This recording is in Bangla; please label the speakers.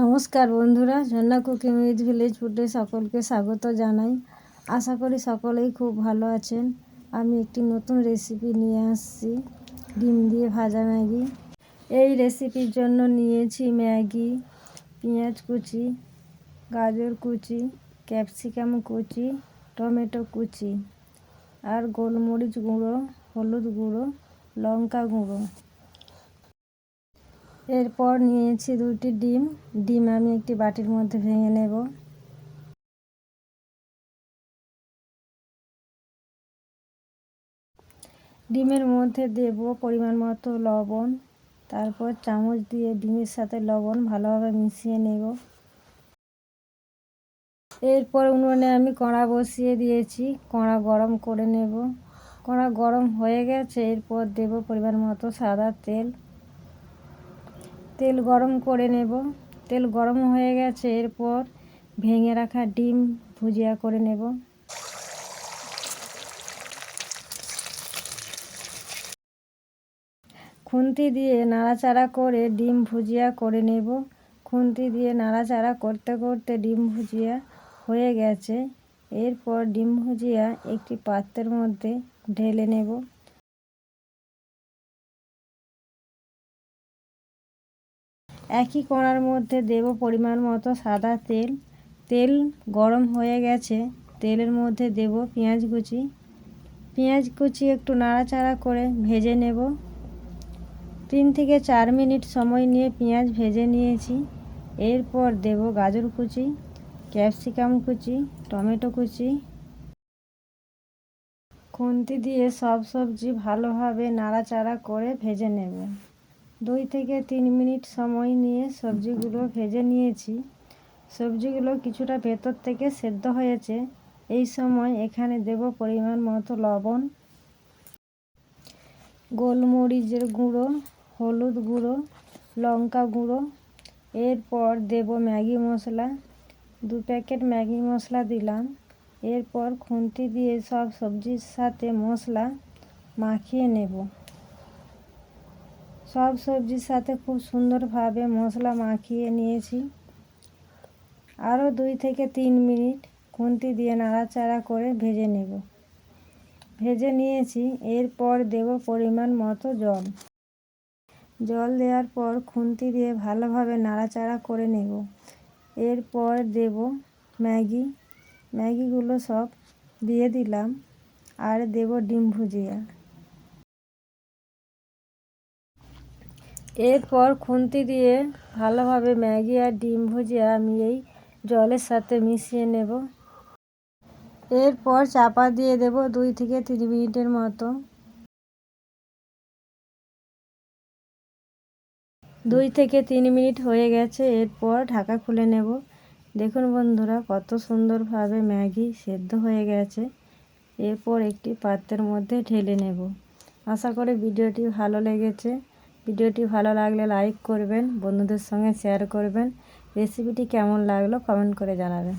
Speaker 1: নমস্কার বন্ধুরা ঝর্ণা কুকিং উইথ ভিলেজ ফুডে সকলকে স্বাগত জানাই। আশা করি সকলেই খুব ভালো আছেন। আমি একটি নতুন রেসিপি নিয়ে আসছি, ডিম দিয়ে ভাজা ম্যাগি। এই রেসিপির জন্য নিয়েছি ম্যাগি, পেঁয়াজ কুচি, গাজর কুচি ক্যাপসিকাম কুচি, টমেটো কুচি, আর গোলমরিচ গুঁড়ো, হলুদ গুঁড়ো, লঙ্কা গুঁড়ো। এরপর নিয়েছি দুটি ডিম। ডিম আমি একটি বাটির মধ্যে ভেঙে নেব। ডিমের মধ্যে দেব পরিমাণ মতো লবণ। তারপর চামচ দিয়ে ডিমের সাথে লবণ ভালোভাবে মিশিয়ে নেব। এরপর উনুনে আমি কড়া বসিয়ে দিয়েছি। কড়া গরম করে নেব। কড়া গরম হয়ে গেছে। এরপর দেব পরিমাণ মতো সাদা তেল। তেল গরম করে নেব। তেল গরম হয়ে গেছে, এরপর ভেঙে রাখা ডিম ভুজিয়া করে নেব। খুন্তি দিয়ে নাড়াচাড়া করে ডিম ভুজিয়া করে নেব। খুন্তি দিয়ে নাড়াচাড়া করতে করতে ডিম ভুজিয়া হয়ে গেছে। এরপর ডিম ভুজিয়া একটি পাত্রের মধ্যে ঢেলে নেব। একই কড়ার মধ্যে দেব পরিমাণ মতো সাদা তেল। তেল গরম হয়ে গেছে। তেলের মধ্যে দেব পেঁয়াজ কুচি। পেঁয়াজ কুচি একটু নাড়াচাড়া করে ভেজে নেব। তিন থেকে চার মিনিট সময় নিয়ে পেঁয়াজ ভেজে নিয়েছি। এরপর দেব গাজর কুচি, ক্যাপসিকাম কুচি, টমেটো কুচি। খুন্তি দিয়ে সব সবজি ভালোভাবে নাড়াচাড়া করে ভেজে নেব। দুই থেকে তিন মিনিট সময় নিয়ে সবজিগুলো ভেজে নিয়েছি। সবজিগুলো কিছুটা ভেতর থেকে সেদ্ধ হয়েছে। এই সময় এখানে দেব পরিমাণ মতো লবণ, গোলমরিচের গুঁড়ো, হলুদ গুঁড়ো, লঙ্কা গুঁড়ো। এরপর দেব ম্যাগি মশলা। দু প্যাকেট ম্যাগি মশলা দিলাম। এরপর খুন্তি দিয়ে সব সবজির সাথে মশলা মাখিয়ে নেব। সব সবজির সাথে খুব সুন্দরভাবে মশলা মাখিয়ে নিয়েছি। আরও দুই থেকে তিন মিনিট খুন্তি দিয়ে নাড়াচাড়া করে ভেজে নেব। ভেজে নিয়েছি, এরপর দেব পরিমাণ মতো জল। জল দেওয়ার পর খুন্তি দিয়ে ভালোভাবে নাড়াচাড়া করে নেব। এরপর দেব ম্যাগি। ম্যাগিগুলো সব দিয়ে দিলাম। আর দেব ডিম ভুজিয়া। এরপর খুন্তি দিয়ে ভালোভাবে ম্যাগি আর ডিম ভুজিয়া আমি এই জলের সাথে মিশিয়ে নেব। এরপর চাপা দিয়ে দেব দুই থেকে তিন মিনিটের মতো। দুই থেকে তিন মিনিট হয়ে গেছে, এরপর ঢাকা খুলে নেব। দেখুন বন্ধুরা, কত সুন্দরভাবে ম্যাগি সেদ্ধ হয়ে গেছে। এরপর একটি পাত্রের মধ্যে ঢেলে নেব। আশা করি ভিডিওটি ভালো লেগেছে। ভিডিওটি ভালো লাগলে লাইক করবেন, বন্ধুদের সঙ্গে শেয়ার করবেন। রেসিপিটি কেমন লাগল কমেন্ট করে জানাবেন।